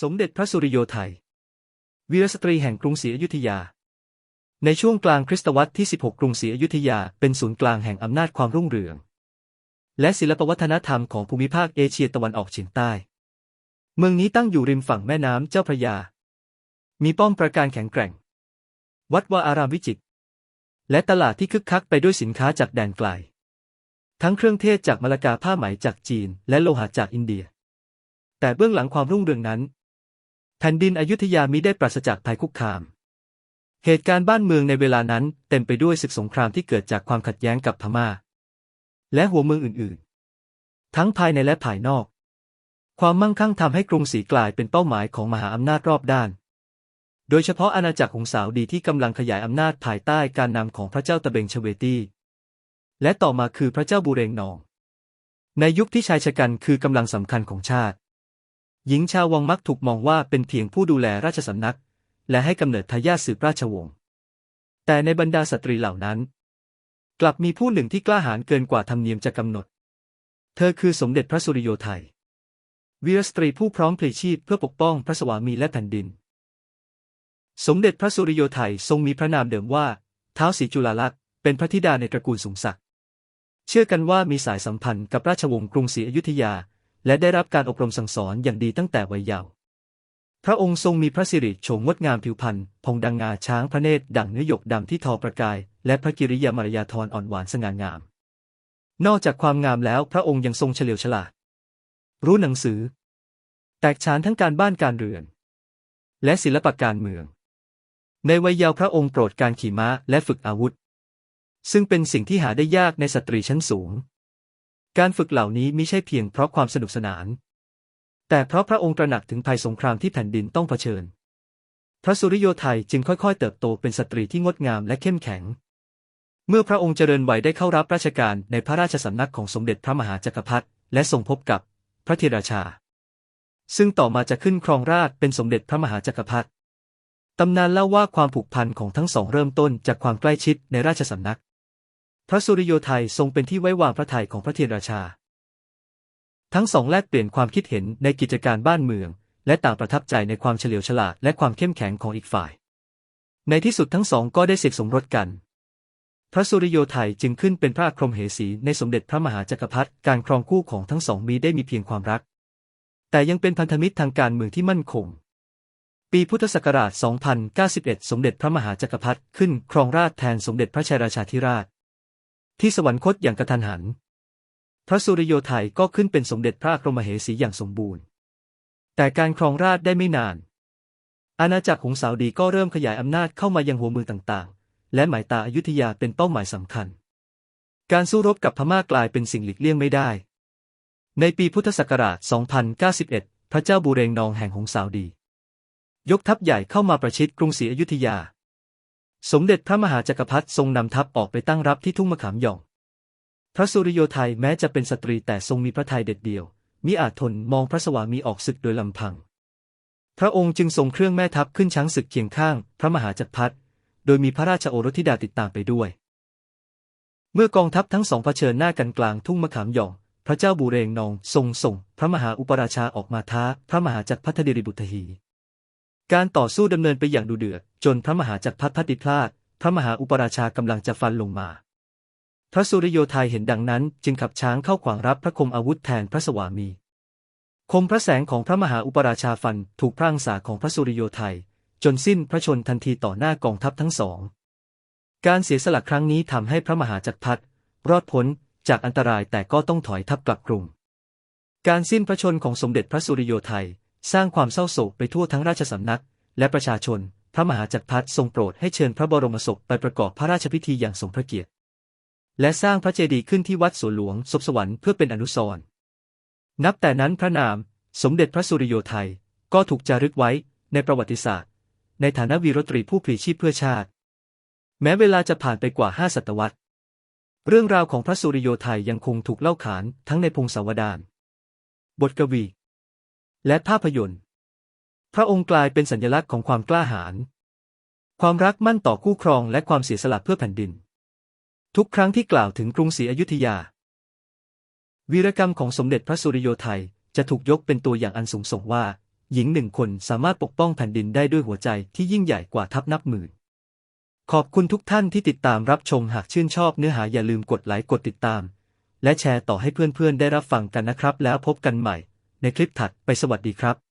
สมเด็จพระสุริโยไทย วีรสตรีแห่งกรุงศรีอยุธยา ในช่วงกลางคริสตวรรษที่ 16 กรุงศรีอยุธยาเป็นศูนย์กลางแห่งอำนาจความรุ่งเรือง และศิลปวัฒนธรรมของภูมิภาคเอเชียตะวันออกเฉียงใต้ เมืองนี้ตั้งอยู่ริมฝั่งแม่น้ำเจ้าพระยา มีป้อมปราการแข็งแกร่ง วัดวาอารามวิจิตร และตลาดที่คึกคักไปด้วยสินค้าจากแดนไกล ทั้งเครื่องเทศจากมาลากาผ้าไหมจากจีน และโลหะจากอินเดีย แต่เบื้องหลังความรุ่งเรืองนั้น แผ่นดินอยุธยามิได้ปราศจากภัยคุกคาม เหตุการณ์บ้านเมืองในเวลานั้นเต็มไปด้วยศึกสงครามที่เกิดจากความขัดแย้งกับพม่า และหัวเมืองอื่นๆ ทั้งภายในและภายนอก ความมั่งคั่งทำให้กรุงศรีกลายเป็นเป้าหมายของมหาอำนาจรอบด้าน โดยเฉพาะอาณาจักรของสาวดีที่กำลังขยายอำนาจภายใต้การนำของพระเจ้าตะเบงชเวตีและต่อมาคือพระเจ้าบูเรงนอง ในยุคที่ชายชะกันคือกำลังสำคัญของชาติ หญิงชาววังมักถูกมองว่าเป็นเพียงผู้ดูแลราชสำนัก และให้กำเนิดทายาทสืบราชวงศ์ แต่ในบรรดาสตรีเหล่านั้น กลับมีผู้หนึ่งที่กล้าหาญเกินกว่าธรรมเนียมจะกำหนด เธอคือสมเด็จพระสุริโยไทยวีรสตรีผู้พร้อมพลีชีพเพื่อปกป้องพระสวามีและแผ่นดิน สมเด็จพระสุริโยไทยทรงมีพระนามเดิมว่าเท้าศรีจุฬาลักษณ์เป็นพระธิดาในตระกูลสูงศักดิ์เชื่อกันว่ามีสายสัมพันธ์กับราชวงศ์กรุงศรีอยุธยา และได้รับการอบรมสั่งสอนอย่างดีตั้งแต่วัยเยาว์พระองค์ทรงมีพระสิริโฉมงดงามผิวพรรณพองดังงาช้างพระเนตรดั่งเนื้อหยกดำที่ทอประกาย และพระกิริยามารยาทรอ่อนหวานสง่างาม นอกจากความงามแล้วพระองค์ยังทรงเฉลียวฉลาด รู้หนังสือ แตกฉานทั้งการบ้านการเรือน และศิลปะการเมือง ในวัยเยาว์พระองค์โปรดการขี่ม้าและฝึกอาวุธ ซึ่งเป็นสิ่งที่หาได้ยากในสตรีชั้นสูง การฝึกเหล่านี้มิใช่เพียงเพราะความสนุกสนาน แต่เพราะพระองค์ตระหนักถึงภัยสงครามที่แผ่นดินต้องเผชิญ พระสุริโยไทยจึงค่อยๆ เติบโตเป็นสตรีที่งดงามและเข้มแข็ง เมื่อพระองค์เจริญวัยได้เข้ารับราชการในพระราชสำนักของสมเด็จพระมหาจักรพรรดิและทรงพบกับพระธิราชา ซึ่งต่อมาจะขึ้นครองราชเป็นสมเด็จพระมหาจักรพรรดิตำนานเล่าว่าความผูกพันของทั้งสองเริ่มต้นจากความใกล้ชิดในราชสำนัก พระสุริโยไทยทรงเป็นที่ไว้วางพระทัยของพระเทียนราชา ทั้งสองแลกเปลี่ยนความคิดเห็นในกิจการบ้านเมือง และต่างประทับใจในความเฉลียวฉลาดและความเข้มแข็งของอีกฝ่าย ในที่สุดทั้งสองก็ได้เสกสมรสกัน พระสุริโยไทยจึงขึ้นเป็นพระอัครมเหสีในสมเด็จพระมหาจักรพรรดิการครองคู่ของทั้งสองมีได้มีเพียงความรัก แต่ยังเป็นพันธมิตรทางการเมืองที่มั่นคงปีพุทธศักราช 2091 สมเด็จพระมหาจักรพรรดิขึ้นครองราชแทนสมเด็จพระชัยราชาธิราช ที่สวรรคตอย่างกระทันหัน พระสุริโยไทยก็ขึ้นเป็นสมเด็จพระอัครมเหสีอย่างสมบูรณ์ แต่การครองราชได้ไม่นาน อาณาจักรของสาวดีก็เริ่มขยายอำนาจเข้ามายังหัวเมืองต่างๆ และหมายตาอายุทยาเป็นเป้าหมายสำคัญ การสู้รบกับพม่ากลายเป็นสิ่งหลีกเลี่ยงไม่ได้ ในปีพุทธศักราช 2091 พระเจ้าบูเรงนองแห่งหงสาวดี ยกทัพใหญ่เข้ามาประชิดกรุงศรีอยุธยา สมเด็จพระมหาจักรพรรดิทรงนำทัพออกไปตั้งรับที่ทุ่งมะขามหย่อง พระสุริโยไทยแม้จะเป็นสตรีแต่ทรงมีพระทัยเด็ดเดี่ยว มิอาจทนมองพระสวามีออกศึกโดยลำพัง พระองค์จึงทรงเครื่องแม่ทัพขึ้นช้างศึกเคียงข้าง พระมหาจักรพรรดิ โดยมีพระราชโอรสธิดาติดตามไปด้วย เมื่อกองทัพทั้งสองเผชิญหน้ากันกลางทุ่งมะขามหย่อง พระเจ้าบูเรงนองทรงส่ง พระมหาอุปราชาออกมาท้า พระมหาจักรพรรดิริบุตรหี การต่อสู้ดำเนินไปอย่างดุเดือด จนพระมหาจักรพรรดิพลัดพลาด พระมหาอุปราชากำลังจะฟันลงมา พระสุริโยไทยเห็นดังนั้น จึงขับช้างเข้าขวางรับพระคมอาวุธแทนพระสวามี คมพระแสงของพระมหาอุปราชาฟันถูกพระอังสาของพระสุริโยไทย จนสิ้นพระชนทันทีต่อหน้ากองทัพทั้งสอง การเสียสละครั้งนี้ทำให้พระมหาจักรพรรดิรอดพ้นจากอันตรายแต่ก็ต้องถอยทัพกลับกรุง การสิ้นพระชนของสมเด็จพระสุริโยไทย สร้างความเศร้าโศกไปทั่วทั้งราชสำนัก และประชาชน พระมหาจักรพรรดิทรงโปรดให้เชิญพระบรมศพไปประกอบพระราชพิธีอย่างสมพระเกียรติ และสร้างพระเจดีย์ขึ้นที่วัดสวนหลวงศพสวรรค์เพื่อเป็นอนุสรณ์นับแต่นั้นพระนาม สมเด็จพระสุริโยไทยก็ถูกจารึกไว้ในประวัติศาสตร์ ในฐานะวีรตรีผู้พลีชีพเพื่อชาติ แม้เวลาจะผ่านไปกว่าห้าศตวรรษ เรื่องราวของพระสุริโยไทยยังคงถูกเล่าขานทั้งในพงศาวดารบทกวี และภาพยนตร์ พระองค์กลายเป็นสัญลักษณ์ของความกล้าหาญ ความรักมั่นต่อคู่ครองและความเสียสละเพื่อแผ่นดิน ทุกครั้งที่กล่าวถึงกรุงศรีอยุธยา วีรกรรมของสมเด็จพระสุริโยไทยจะถูกยกเป็นตัวอย่างอันสูงส่งว่า หญิงหนึ่งคนสามารถปกป้องแผ่นดินได้ด้วยหัวใจที่ยิ่งใหญ่กว่าทัพนับหมื่น ขอบคุณทุกท่านที่ติดตามรับชมหากชื่นชอบเนื้อหาอย่าลืมกดไลค์กดติดตาม และแชร์ต่อให้เพื่อนๆได้รับฟังกันนะครับ แล้วพบกันใหม่ ในคลิปถัดไปสวัสดีครับ